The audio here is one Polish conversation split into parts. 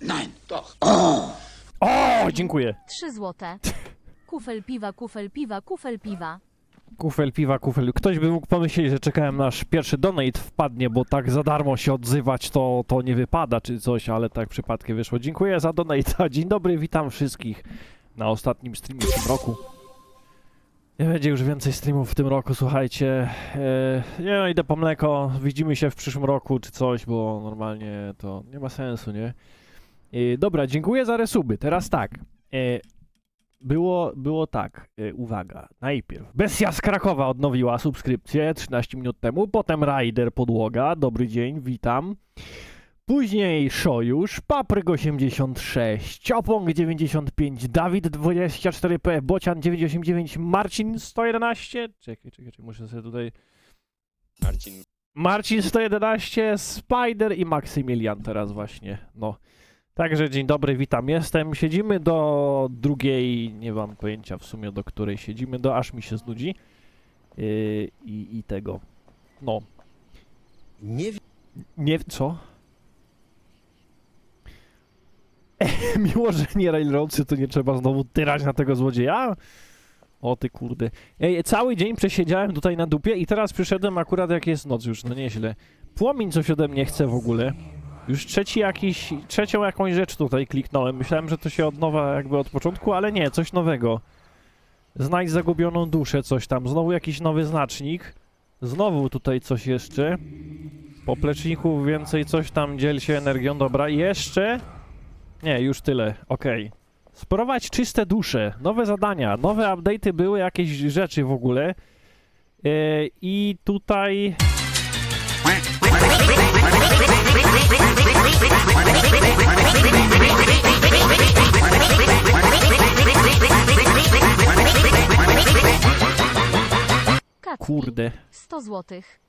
Nein, doch. O, dziękuję. 3 złote. Kufel piwa, kufel piwa, kufel piwa. Kufel piwa, kufel. Ktoś by mógł pomyśleć, że czekałem na aż pierwszy donate wpadnie, bo tak za darmo się odzywać to, to nie wypada czy coś, ale tak przypadkiem wyszło. Dziękuję za donate. Dzień dobry, witam wszystkich na ostatnim streamie w tym roku. Nie będzie już więcej streamów w tym roku, słuchajcie. E, nie no, idę po mleko. Widzimy się w przyszłym roku czy coś, bo normalnie to nie ma sensu, nie? E, dobra, dziękuję za resuby. Teraz tak. E, było, było tak, e, uwaga, najpierw Bestia z Krakowa odnowiła subskrypcję 13 minut temu, potem Rider Podłoga, dobry dzień, witam. Później Szojusz, Papryk 86, Ciopong 95, Dawid 24P, Bocian 989, Marcin 111, czekaj, czekaj, czekaj, muszę sobie tutaj... Marcin. Marcin 111, Spider i Maksymilian teraz właśnie, no. Także dzień dobry, witam, jestem. Siedzimy do drugiej, nie mam pojęcia w sumie do której siedzimy, do aż mi się znudzi. Yy, i, I tego. No. Nie wiem. Nie, co? Miło, że nie railroadsy, to nie trzeba znowu tyrać na tego złodzieja. O ty kurde. Ej, cały dzień przesiedziałem tutaj na dupie i teraz przyszedłem akurat jak jest noc już, no nieźle. Płomień coś ode mnie chce w ogóle. Już trzeci jakiś, trzecią jakąś rzecz tutaj kliknąłem. Myślałem, że to się od nowa jakby od początku, ale nie, coś nowego. Znajdź zagubioną duszę, coś tam. Znowu jakiś nowy znacznik. Znowu tutaj coś jeszcze. Po pleczniku więcej coś tam, dziel się energią. Dobra, jeszcze... Nie, już tyle, okej. Sprowadź czyste dusze, nowe zadania, nowe update'y były, jakieś rzeczy w ogóle. Yy, I tutaj... Kurde. 100 złotych.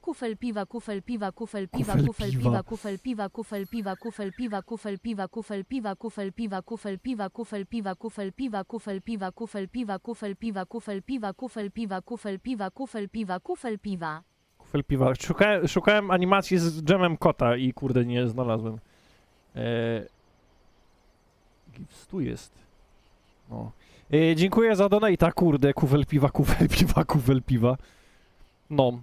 Kufel piwa, kufel piwa, kufel piwa, Kufel kufel piwa. piwa, kufel piwa, kufel piwa, kufel piwa, kufel piwa, kufel piwa, kufel piwa, kufel piwa, kufel piwa, kufel piwa, kufel piwa, kufel piwa, kufel piwa, kufel piwa, kufel piwa, kufel piwa, kufel piwa, kufel piwa. Kufel piwa. Szukałem, animacji z dżemem kota i kurde nie znalazłem. Eee, Gips tu jest. No. Dziękuję za donata, kurde. Kufel piwa, kufel piwa, kufel piwa. No.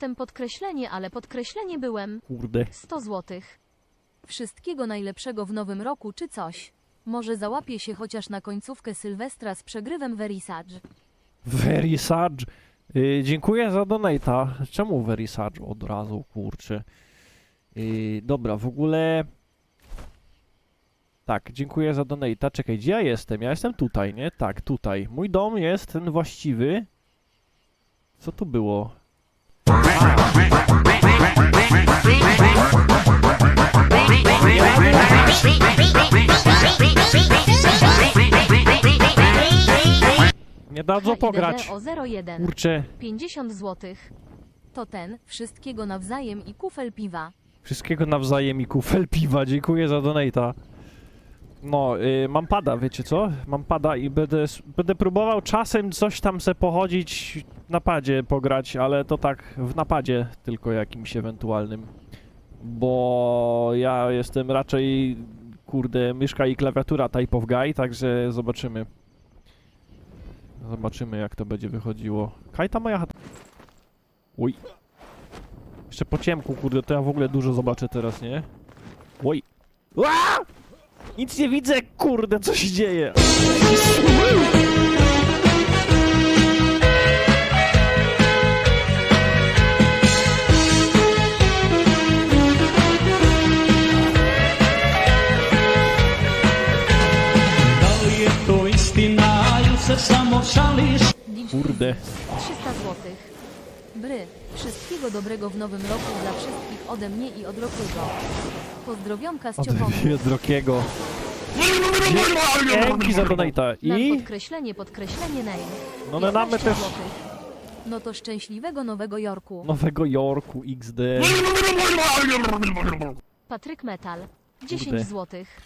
Jestem podkreślenie, ale podkreślenie byłem. Kurde. 100 złotych. Wszystkiego najlepszego w nowym roku czy coś. Może załapie się chociaż na końcówkę Sylwestra z przegrywem Verisage. Verisage. Yy, dziękuję za donata. Czemu Verisage od razu, kurczę? Yy, dobra, w ogóle... Tak, dziękuję za donata. Czekaj, gdzie ja jestem? Ja jestem tutaj, nie? Tak, tutaj. Mój dom jest ten właściwy. Co tu było? Nie dadzą pograć. o 01. Kurczę, 50 złotych. To ten, wszystkiego nawzajem i kufel piwa. Wszystkiego nawzajem i kufel piwa. Dziękuję za donata. No, y, mam pada, wiecie co? Mam pada i będę, będę próbował czasem coś tam se pochodzić w napadzie pograć, ale to tak w napadzie tylko jakimś ewentualnym. Bo ja jestem raczej, kurde, myszka i klawiatura type of guy, także zobaczymy. Zobaczymy jak to będzie wychodziło. Kajta moja chata. Uj. Jeszcze po ciemku, kurde, to ja w ogóle dużo zobaczę teraz, nie? Oj. Ła! Nic nie widzę, kurde, co się dzieje. Kurde. 300 złotych. Bry, wszystkiego dobrego w nowym roku dla wszystkich ode mnie i od Rokiego. Pozdrowionka z Od ciopągu. drogiego. Dzięki za donata. Na I podkreślenie, podkreślenie name. no my mamy 15 też. No to szczęśliwego Nowego Jorku. Nowego Jorku XD. Patryk Metal. 10 Kurde. złotych.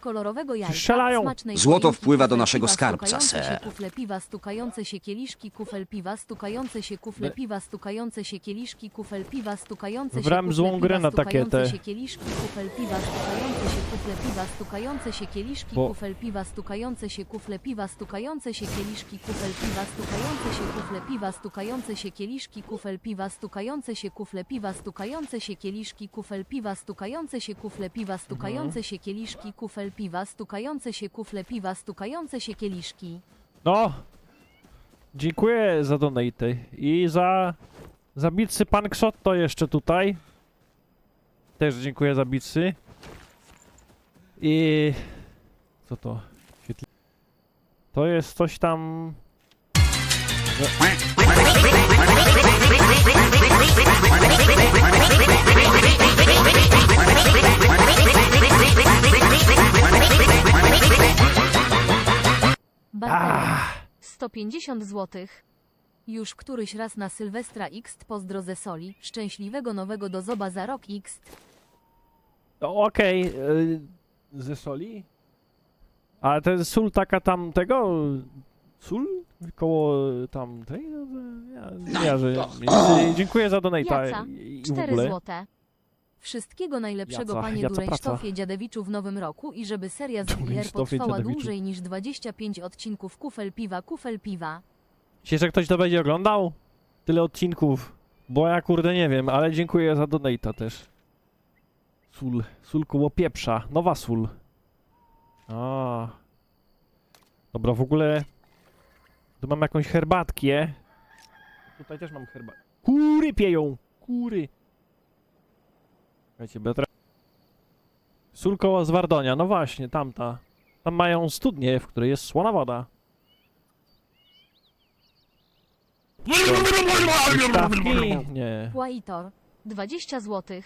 Kolorowego jajka, Strzelają. smacznej Złoto wpływa do kufel naszego piwa, skarbca, stukające się ser. Kufle piwa, stukające się kieliszki, kufel piwa, stukające się kufle piwa, stukające się kieliszki, kufel piwa, stukające się Wybrałem kufle złą piwa, grę na takie stukające te- się kieliszki, kufel piwa, stukające się kufle piwa, stukające się kieliszki, Bo- kufel piwa, stukające się kufle piwa, stukające się kieliszki, kufel piwa, stukające się kufle piwa, stukające się kieliszki, kufel piwa, stukające się kufle piwa, stukające się kieliszki, kufel piwa, stukające się kufle piwa, stukające się kieliszki, kufel piwa, stukające się kufle piwa, stukające się kieliszki. No. Dziękuję za donaty. I za... Za bicy pan Ksotto jeszcze tutaj. Też dziękuję za bicy. I... Co to? To jest coś tam... 150 zł. Już któryś raz na Sylwestra X pozdro ze soli. Szczęśliwego nowego do zoba za rok X. no Okej. y, ze soli? Ale to jest sól taka tam tego... Sól? Koło tamtej? No, to ja, ja, że, Więc, y, dziękuję za donata Jaca, i, i w 4 ogóle. złote. Wszystkiego najlepszego Jaca, panie jaca Dureńsztofie Dziadewiczu w nowym roku i żeby seria z IR Dureńsztofie potrwała Dziadewiczu. dłużej niż 25 odcinków kufel piwa, kufel piwa. Myślisz, że ktoś to będzie oglądał? Tyle odcinków. Bo ja kurde nie wiem, ale dziękuję za donata też. Sól. Sól koło pieprza. Nowa sól. A. Dobra, w ogóle... Tu mam jakąś herbatkę. Tutaj też mam herbatkę. Kury pieją! Kury! Słuchajcie, Betra... Sól koło Zwardonia. No właśnie, tamta. Tam mają studnię, w której jest słona woda. Stawki? Nie. Płaitor, 20 zł.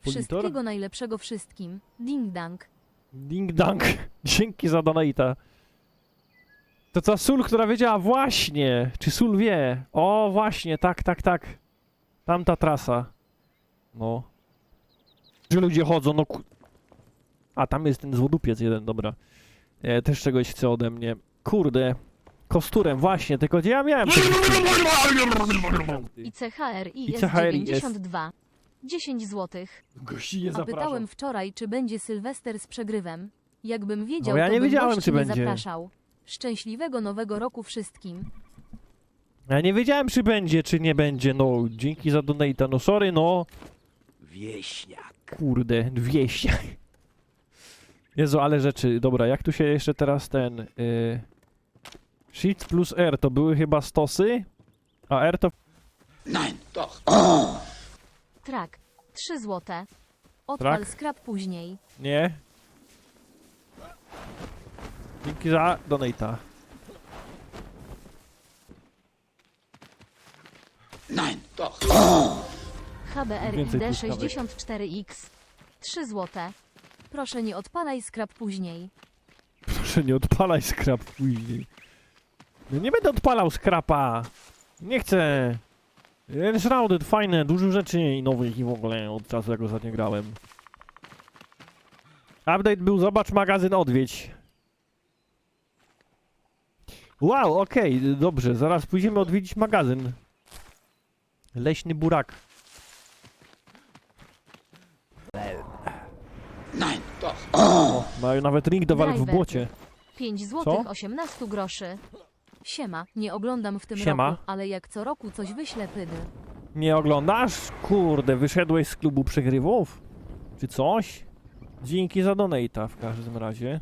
Wszystkiego najlepszego wszystkim. Ding dang. Ding dang. Dzięki za donata. To ta sól, która wiedziała właśnie. Czy sól wie? O, właśnie, tak, tak, tak. Tamta trasa. No. Że ludzie chodzą, no ku... A, tam jest ten złodupiec jeden, dobra. E, też czegoś chce ode mnie. Kurde. Kosturem, właśnie, tylko gdzie ja miałem? I CHRI I jest CHRI jest. 92. 10 zł. Gości nie A zapraszam. pytałem wczoraj, czy będzie Sylwester z przegrywem. Jakbym wiedział, No ja to nie bym wiedziałem, gości czy nie będzie. zapraszał. Szczęśliwego nowego roku wszystkim. Ja nie wiedziałem, czy będzie, czy nie będzie. No, dzięki za donata. No, sorry, no. Wieśniak. Kurde, 200. Jezu, ale rzeczy. Dobra, jak tu się jeszcze teraz ten... Y... Shift plus R to były chyba stosy, a R to... Nein, doch. Trak. 3 złote. Odpal Trak? skrap później. Nie. Dzięki za donata. Nein, doch. Więcej HBRID truskawek. 64X. 3 złote. Proszę nie odpalaj skrap później. Proszę, nie odpalaj skrap później. No nie będę odpalał skrapa. Nie chcę. Enshrouded, fajne, dużo rzeczy i nowych i w ogóle od czasu jak ostatnio grałem. Update był, zobacz magazyn, odwiedź. Wow, okej, dobrze, zaraz pójdziemy odwiedzić magazyn. Leśny burak. Nein, doch. O, mają nawet ring do walk w Driver. błocie. 5 złotych 18 groszy. Siema, nie oglądam w tym Siema. roku, ale jak co roku coś wyślę pydy. Nie oglądasz? Kurde, wyszedłeś z klubu przegrywów? Czy coś? Dzięki za donata w każdym razie.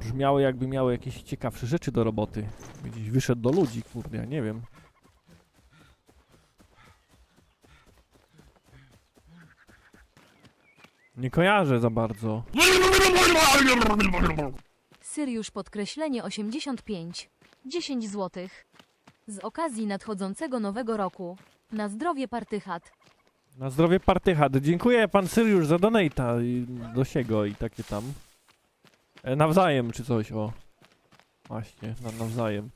Brzmiały jakby miały jakieś ciekawsze rzeczy do roboty. Gdzieś wyszedł do ludzi, kurde, ja nie wiem. Nie kojarzę za bardzo. Syriusz podkreślenie 85. 10 zł. Z okazji nadchodzącego nowego roku. Na zdrowie partychat. Na zdrowie partychat. Dziękuję pan Syriusz za donata i do siego i takie tam. E, nawzajem czy coś, o. Właśnie, na, nawzajem.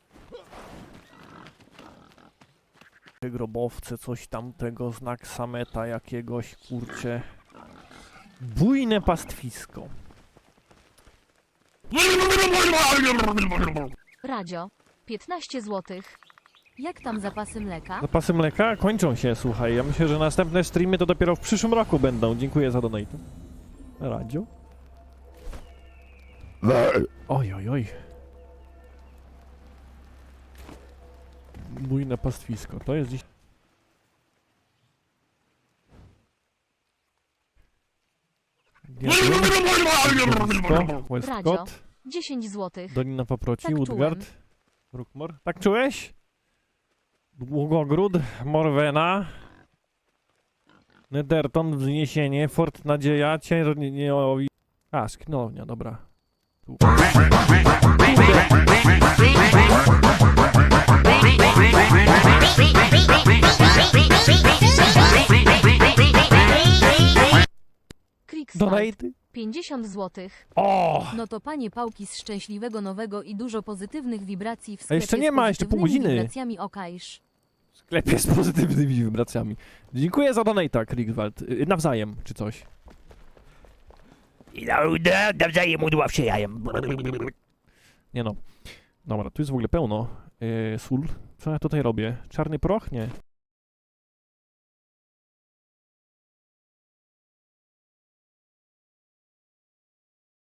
Te grobowce, coś tamtego, znak sameta jakiegoś, kurcze. Bujne pastwisko. Radio. 15 zł. Jak tam zapasy mleka? Zapasy mleka kończą się, słuchaj. Ja myślę, że następne streamy to dopiero w przyszłym roku będą. Dziękuję za donate. Radio? Oj, oj, oj. Bujne pastwisko. To jest dziś... Pastwisko, Westcott, 10 zł. Dolina Paproci, Tak Woodgard, Brookmore. Tak czułeś? Długogród, Morwena, Netherton, Wzniesienie, Fort Nadzieja, Cierniowi... A, Sknownia, dobra. Tu. Donate? 50 zł. O! No to panie pałki z szczęśliwego nowego i dużo pozytywnych wibracji w A sklepie jeszcze nie z ma, jeszcze pół pozytywnymi godziny. wibracjami okajsz. W sklepie z pozytywnymi wibracjami. Dziękuję za donata, Kriegwald. Y, Nawzajem, czy coś. I no, no, nawzajem udław się jajem. Nie no. Dobra, tu jest w ogóle pełno. Yy, sól. Co ja tutaj robię? Czarny proch? Nie.